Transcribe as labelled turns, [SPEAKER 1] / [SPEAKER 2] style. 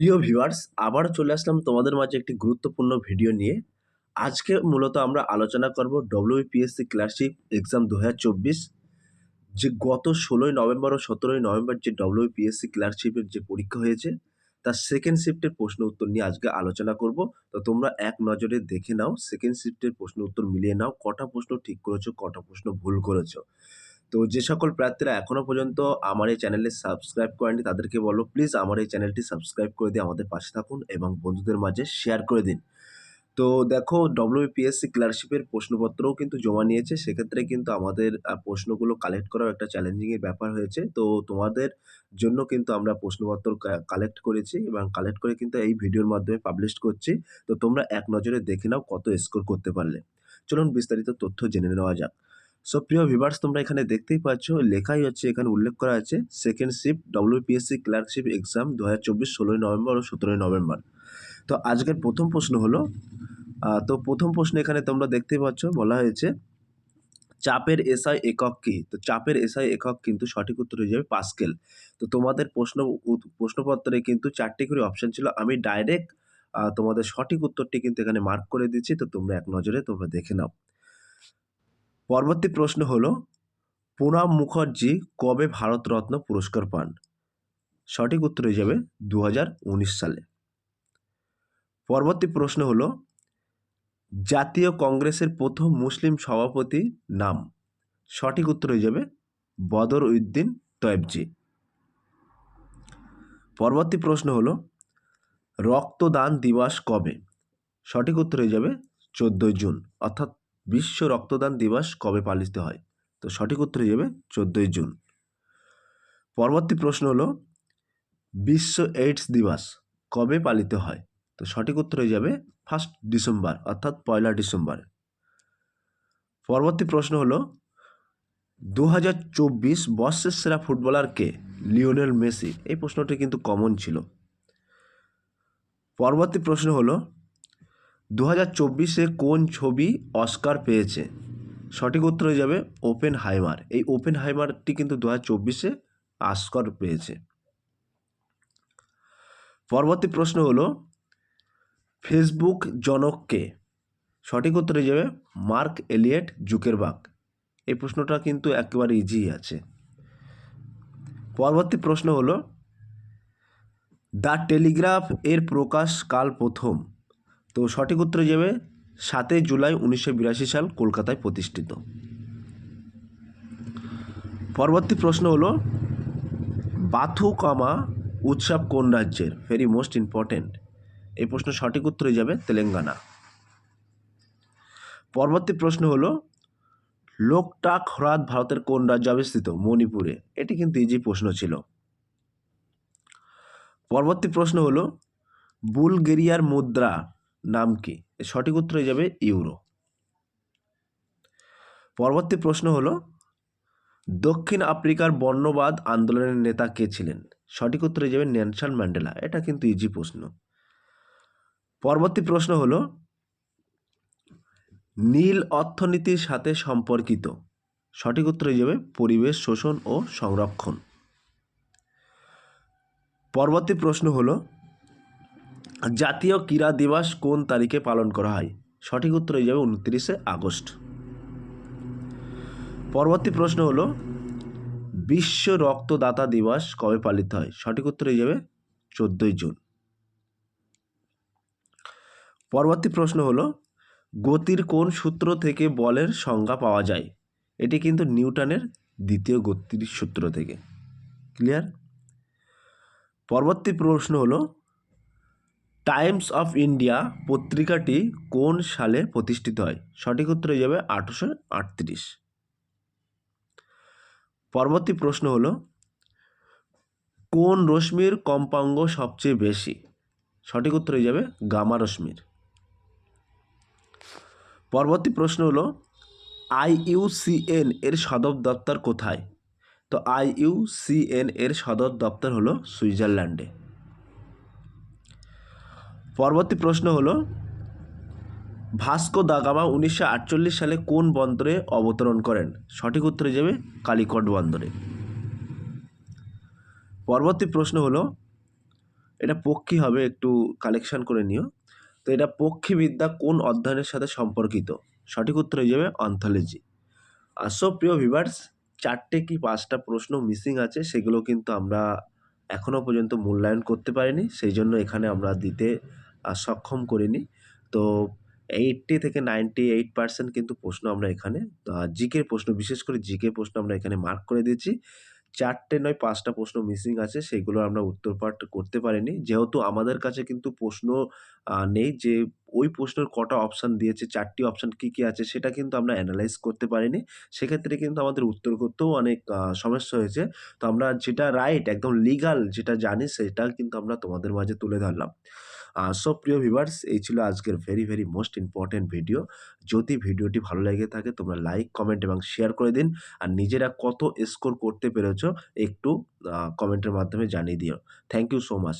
[SPEAKER 1] প্রিয় ভিউয়ার্স আবার চলে আসলাম তোমাদের মাঝে একটি গুরুত্বপূর্ণ ভিডিও নিয়ে। আজকে মূলত আমরা আলোচনা করব ডব্লিউপিএসসি ক্লার্কশিপ এক্সাম দু হাজার চব্বিশ, যে গত ষোলোই নভেম্বর ও সতেরোই নভেম্বর যে ডব্লিউপিএসসি ক্লার্কশিপের যে পরীক্ষা হয়েছে, তার সেকেন্ড শিফটের প্রশ্ন উত্তর নিয়ে আজকে আলোচনা করব। তো তোমরা এক নজরে দেখে নাও সেকেন্ড শিফটের প্রশ্ন উত্তর মিলিয়ে নাও, কটা প্রশ্ন ঠিক করেছ, কটা প্রশ্ন ভুল করেছ। তো যে সকল প্রার্থীরা এখনও পর্যন্ত আমার এই চ্যানেলে সাবস্ক্রাইব করেনি তাদেরকে বলো প্লিজ আমার এই চ্যানেলটি সাবস্ক্রাইব করে দিয়ে আমাদের পাশে থাকুন এবং বন্ধুদের মাঝে শেয়ার করে দিন। তো দেখো ডব্লিউপিএসসি ক্লার্কশিপের প্রশ্নপত্রও কিন্তু জমা নিয়েছে, সেক্ষেত্রে কিন্তু আমাদের প্রশ্নগুলো কালেক্ট করাও একটা চ্যালেঞ্জিংয়ের ব্যাপার হয়েছে। তো তোমাদের জন্য কিন্তু আমরা প্রশ্নপত্র কালেক্ট করেছি এবং কালেক্ট করে কিন্তু এই ভিডিওর মাধ্যমে পাবলিশ করছি। তো তোমরা এক নজরে দেখে নাও কত স্কোর করতে পারলে। চলুন বিস্তারিত তথ্য জেনে নেওয়া যাক। সো প্রিয় ভিভার্স তোমরা এখানে দেখতেই পাচ্ছ, লেখাই হচ্ছে, এখানে উল্লেখ করা আছে second shift WPSC clerkship exam দু হাজার চব্বিশ ষোলোই নভেম্বর ও সতেরোই নভেম্বর। তো আজকের প্রথম প্রশ্ন হলো তো প্রথম প্রশ্ন এখানে তোমরা দেখতেই পাচ্ছ, বলা হয়েছে, চাপের এসআই একক কি? তো চাপের এসআই একক কিন্তু সঠিক উত্তর হয়ে যাবে পাস্কেল। তো তোমাদের প্রশ্ন প্রশ্নপত্রে কিন্তু চারটি করে অপশন ছিল, আমি ডাইরেক্ট তোমাদের সঠিক উত্তরটি কিন্তু এখানে মার্ক করে দিচ্ছি, তো তোমরা এক নজরে তোমরা দেখে নাও। পরবর্তী প্রশ্ন হল প্রণব মুখার্জি কবে ভারতরত্ন পুরস্কার পান? সঠিক উত্তর হয়ে যাবে দু হাজার উনিশ সালে। পরবর্তী প্রশ্ন হল, জাতীয় কংগ্রেসের প্রথম মুসলিম সভাপতি নাম? সঠিক উত্তর হয়ে যাবে বদর উদ্দিন তয়েবজি। পরবর্তী প্রশ্ন হল, রক্তদান দিবস কবে? সঠিক উত্তর হয়ে যাবে চোদ্দোই জুন, অর্থাৎ বিশ্ব রক্তদান দিবস কবে পালিত হয়? তো সঠিক উত্তর হয়ে যাবে চোদ্দোই জুন। পরবর্তী প্রশ্ন হলো, বিশ্ব এইডস দিবস কবে পালিত হয়? তো সঠিক উত্তর হয়ে যাবে ফার্স্ট ডিসেম্বর, অর্থাৎ পয়লা ডিসেম্বর। পরবর্তী প্রশ্ন হলো দু হাজার চব্বিশ বর্ষের সেরা ফুটবলার কে? Lionel Messi. এই প্রশ্নটি কিন্তু কমন ছিল। পরবর্তী প্রশ্ন হলো দু হাজার চব্বিশে কোন ছবি অস্কার পেয়েছে? সঠিক উত্তর হয়ে যাবে ওপেন হাইমার এই ওপেন হাইমারটি কিন্তু দু হাজার চব্বিশে অস্কার পেয়েছে। পরবর্তী প্রশ্ন হলো ফেসবুক জনককে সঠিক উত্তর হয়ে যাবে মার্ক এলিয়েট জুকেরবার্গ এই প্রশ্নটা কিন্তু একেবারে ইজি আছে। পরবর্তী প্রশ্ন হলো, দ্য টেলিগ্রাফ এর প্রকাশ কাল প্রথম? তো সঠিক উত্তর যাবে সাতই জুলাই উনিশশো বিরাশি সাল কলকাতায় প্রতিষ্ঠিত। পরবর্তী প্রশ্ন হলো, বাথুকামা উৎসব কোন রাজ্যের? ভেরি মোস্ট ইম্পর্টেন্ট এই প্রশ্ন সঠিক উত্তর যাবে তেলেঙ্গানা। পরবর্তী প্রশ্ন হলো, লোকটাক হ্রদ ভারতের কোন রাজ্যে অবস্থিত? মণিপুরে। এটি কিন্তু ইজি প্রশ্ন ছিল। পরবর্তী প্রশ্ন হলো, বুলগেরিয়ার মুদ্রা নাম কি? সঠিক উত্তর হয়ে যাবে ইউরো। পরবর্তী প্রশ্ন হল, দক্ষিণ আফ্রিকার বর্ণবাদ আন্দোলনের নেতা কে ছিলেন? সঠিক উত্তর হয়ে যাবে নেলসন ম্যান্ডেলা। এটা কিন্তু ইজি প্রশ্ন। পরবর্তী প্রশ্ন হল, নীল অর্থনীতির সাথে সম্পর্কিত। সঠিক উত্তর হয়ে যাবে পরিবেশ শোষণ ও সংরক্ষণ। পরবর্তী প্রশ্ন হলো জাতীয় ক্রীড়া দিবস কোন তারিখে পালন করা হয়? সঠিক উত্তর হয়ে যাবে উনত্রিশে আগস্ট। পরবর্তী প্রশ্ন হলো, বিশ্ব রক্তদাতা দিবস কবে পালিত হয়? সঠিক উত্তর হয়ে যাবে চোদ্দোই জুন। পরবর্তী প্রশ্ন হলো, গতির কোন সূত্র থেকে বলের সংজ্ঞা পাওয়া যায়? এটি কিন্তু নিউটনের দ্বিতীয় গতির সূত্র থেকে। ক্লিয়ার? পরবর্তী প্রশ্ন হলো টাইমস অফ ইন্ডিয়া পত্রিকাটি কোন সালে প্রতিষ্ঠিত হয়? সঠিক উত্তর হয়ে যাবে আঠারোশো আটত্রিশ। পরবর্তী প্রশ্ন হল, কোন রশ্মির কম্পাঙ্গ সবচেয়ে বেশি? সঠিক উত্তর হয়ে যাবে গামা রশ্মির। পরবর্তী প্রশ্ন হলো আইইউসিএন এর সদর দপ্তর কোথায়? তো আইইউসিএন এর সদর দপ্তর হলো সুইজারল্যান্ডে। পরবর্তী প্রশ্ন হলো, ভাস্কো দা গামা উনিশশো আটচল্লিশ সালে কোন বন্দরে অবতরণ করেন? সঠিক উত্তরে যাবে কালিকট বন্দরে। পরবর্তী প্রশ্ন হলো, এটা পক্ষী হবে, একটু কালেকশন করে নিও। তো এটা পক্ষীবিদ্যা কোন অধ্যয়নের সাথে সম্পর্কিত? সঠিক উত্তর হয়ে যাবে অন্থোলজি আর সো প্রিয় ভিভার্স চারটে কি পাঁচটা প্রশ্ন মিসিং আছে, সেগুলো কিন্তু আমরা এখনও পর্যন্ত মূল্যায়ন করতে পারিনি সেই জন্য এখানে আমরা দিতে সক্ষম করিনি। তো এইটটি থেকে নাইনটি এইট পার্সেন্ট কিন্তু প্রশ্ন আমরা এখানে জিকে প্রশ্ন, বিশেষ করে জিকে প্রশ্ন আমরা এখানে মার্ক করে দিয়েছি। চারটে নয়, পাঁচটা প্রশ্ন মিসিং আছে, সেগুলো আমরা উত্তর পাঠ করতে পারিনি। যেহেতু আমাদের কাছে কিন্তু প্রশ্ন নেই যে ওই প্রশ্নের কটা অপশান দিয়েছে, চারটি অপশান কী কী আছে, সেটা কিন্তু আমরা অ্যানালাইজ করতে পারিনি। সেক্ষেত্রে কিন্তু আমাদের উত্তর করতেও অনেক সমস্যা হয়েছে। তো আমরা যেটা রাইট একদম লিগাল যেটা জানি, সেটা কিন্তু আমরা তোমাদের মাঝে তুলে ধরলাম। সো প্রিয় ভিভার্স এই ছিল আজকের very very most important video যদি ভিডিওটি ভালো লেগে থাকে, তোমরা লাইক কমেন্ট এবং শেয়ার করে দিন। আর নিজেরা কত স্কোর করতে পেরেছ, একটু কমেন্টের মাধ্যমে জানিয়ে দিও। Thank you so much